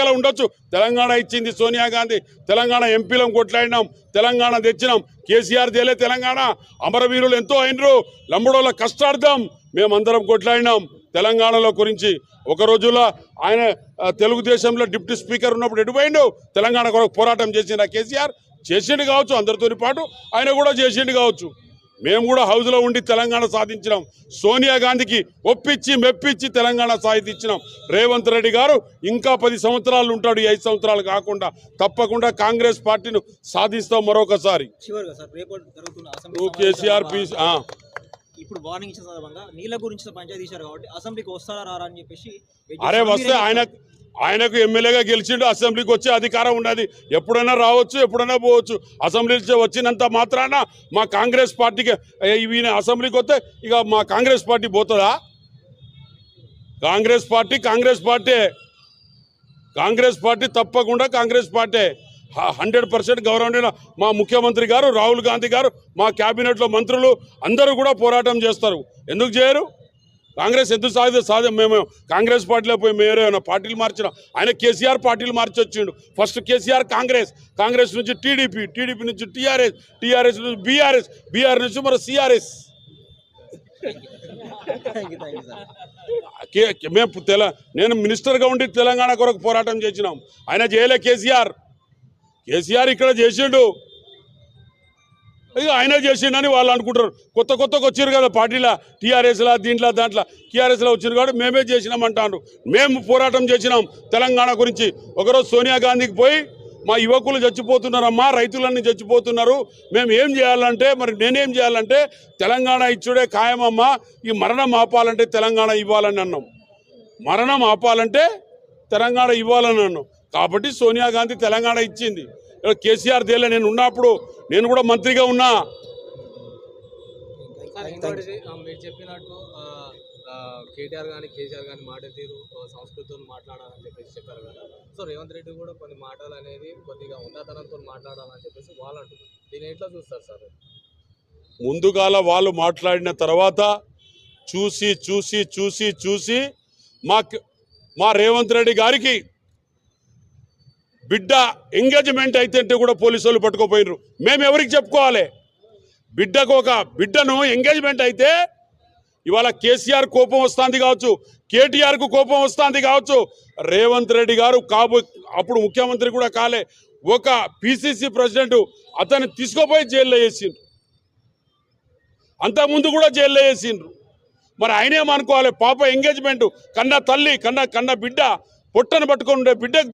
ఉండొచ్చు. తెలంగాణ ఇచ్చింది సోనియా గాంధీ తెలంగాణ ఎంపీలం కొట్లాడినాం తెలంగాణ తెచ్చినాం. కేసీఆర్ తేలే తెలంగాణ. అమరవీరులు ఎంతో అయినరు. లంబడోళ్ళ కష్టార్థం మేమందరం కొట్లాడినాం తెలంగాణలో గురించి. ఒక రోజులో ఆయన తెలుగుదేశంలో డిప్యూటీ స్పీకర్ ఉన్నప్పుడు ఎటుపోయిండు తెలంగాణ కొరకు పోరాటం చేసిన కేసీఆర్? చేసిండు కావచ్చు అందరితోని పాటు ఆయన కూడా చేసిండు కావచ్చు. మేము కూడా హౌస్లో ఉండి తెలంగాణ సాధించినాం. సోనియా గాంధీకి ఒప్పించి మెప్పించి తెలంగాణ సాధించినాం. రేవంత్ రెడ్డి గారు ఇంకా పది సంవత్సరాలు ఉంటాడు. ఈ ఐదు సంవత్సరాలు కాకుండా తప్పకుండా కాంగ్రెస్ పార్టీని సాధిస్తాం మరొకసారి. కేసీఆర్. ఇప్పుడు వార్నింగ్ ఇచ్చిన సందర్భంగా నీళ్ళ గురించి పంచాయతీ తీశారు కాబట్టి అసెంబ్లీకి వస్తారా రారా అని చెప్పేసి అరే. వస్తే ఆయన ఆయనకు ఎమ్మెల్యేగా గెలిచిండు అసెంబ్లీకి వచ్చే అధికారం ఉన్నది. ఎప్పుడైనా రావచ్చు ఎప్పుడైనా పోవచ్చు. అసెంబ్లీ నుంచి వచ్చినంత మాత్రాన మా కాంగ్రెస్ పార్టీకి ఈయన అసెంబ్లీకి వస్తే ఇక మా కాంగ్రెస్ పార్టీ పోతుందా? Congress party Congress party. Congress party తప్పకుండా కాంగ్రెస్ పార్టీ. హండ్రెడ్ పర్సెంట్ గౌరవనీయ మా ముఖ్యమంత్రి గారు రాహుల్ గాంధీ గారు మా క్యాబినెట్లో మంత్రులు అందరూ కూడా పోరాటం చేస్తారు. ఎందుకు చేయరు? కాంగ్రెస్ ఎందుకు సాధి సాధి మేము కాంగ్రెస్ పార్టీలో పోయి మేము పార్టీలు మార్చిన? ఆయన కేసీఆర్ పార్టీలు మార్చొచ్చిండు. ఫస్ట్ కేసీఆర్ కాంగ్రెస్. కాంగ్రెస్ నుంచి టీడీపీ టీడీపీ నుంచి టీఆర్ఎస్ టీఆర్ఎస్ నుంచి బీఆర్ఎస్ బీఆర్ నుంచి మరి సిఆర్ఎస్. మేము తెల నేను మినిస్టర్గా ఉండి తెలంగాణ కొరకు పోరాటం చేసినాం. ఆయన చేయలే కేసీఆర్. కేసీఆర్ ఇక్కడ చేసిండు. ఇక ఆయన చేసిండని వాళ్ళు అనుకుంటారు. కొత్త కొత్తగా వచ్చారు కదా పార్టీలో టీఆర్ఎస్లా దీంట్లో దాంట్లో. టీఆర్ఎస్లో వచ్చారు కాబట్టి మేమే చేసినామంటారు మేము పోరాటం చేసినాం తెలంగాణ గురించి. ఒకరోజు సోనియా గాంధీకి పోయి మా యువకులు చచ్చిపోతున్నారమ్మా రైతులన్నీ చచ్చిపోతున్నారు. మేము ఏం చేయాలంటే మరి నేనేం చేయాలంటే తెలంగాణ ఇచ్చుడే ఖాయమమ్మా ఈ మరణం ఆపాలంటే తెలంగాణ ఇవ్వాలని అన్నాం. మరణం ఆపాలంటే తెలంగాణ ఇవ్వాలని అన్నాం. కాబట్టి సోనియా గాంధీ తెలంగాణ ఇచ్చింది. కేసీఆర్ దేలే నేను ఉన్నప్పుడు నేను కూడా మంత్రిగా ఉన్నా. మీరు చెప్పినట్టు కేటీఆర్ కానీ కేసీఆర్ కానీ మాట తీరు సంస్కృతితో మాట్లాడాలని చెప్పేసి చెప్పారు కదా. సో రేవంత్ రెడ్డి కూడా కొన్ని మాటలు అనేది కొద్దిగా ఉన్నతనంతో మాట్లాడాలని చెప్పేసి వాళ్ళు అంటున్నారు. దీన్ని ఎట్లా చూస్తారు సార్? ముందుగాల వాళ్ళు మాట్లాడిన తర్వాత చూసి చూసి చూసి చూసి మా మా రేవంత్ రెడ్డి గారికి బిడ్డ ఎంగేజ్మెంట్ అయితే కూడా పోలీసు వాళ్ళు పట్టుకోపోయినరు మేము ఎవరికి చెప్పుకోవాలి? బిడ్డకు ఒక బిడ్డను ఎంగేజ్మెంట్ అయితే ఇవాళ కేసీఆర్ కోపం వస్తుంది కావచ్చు కేటీఆర్కు కోపం వస్తుంది కావచ్చు రేవంత్ రెడ్డి గారు కాబో అప్పుడు ముఖ్యమంత్రి కూడా కాలే ఒక పిసిసి ప్రెసిడెంట్ అతన్ని తీసుకుపోయి జైల్లో వేసిండ్రు. అంతకుముందు కూడా జైల్లో వేసిండ్రు. మరి ఆయనేమనుకోవాలి? పాప ఎంగేజ్మెంట్ కన్న తల్లి కన్న కన్న బిడ్డ పొట్టను పట్టుకొని ఉండే బిడ్డ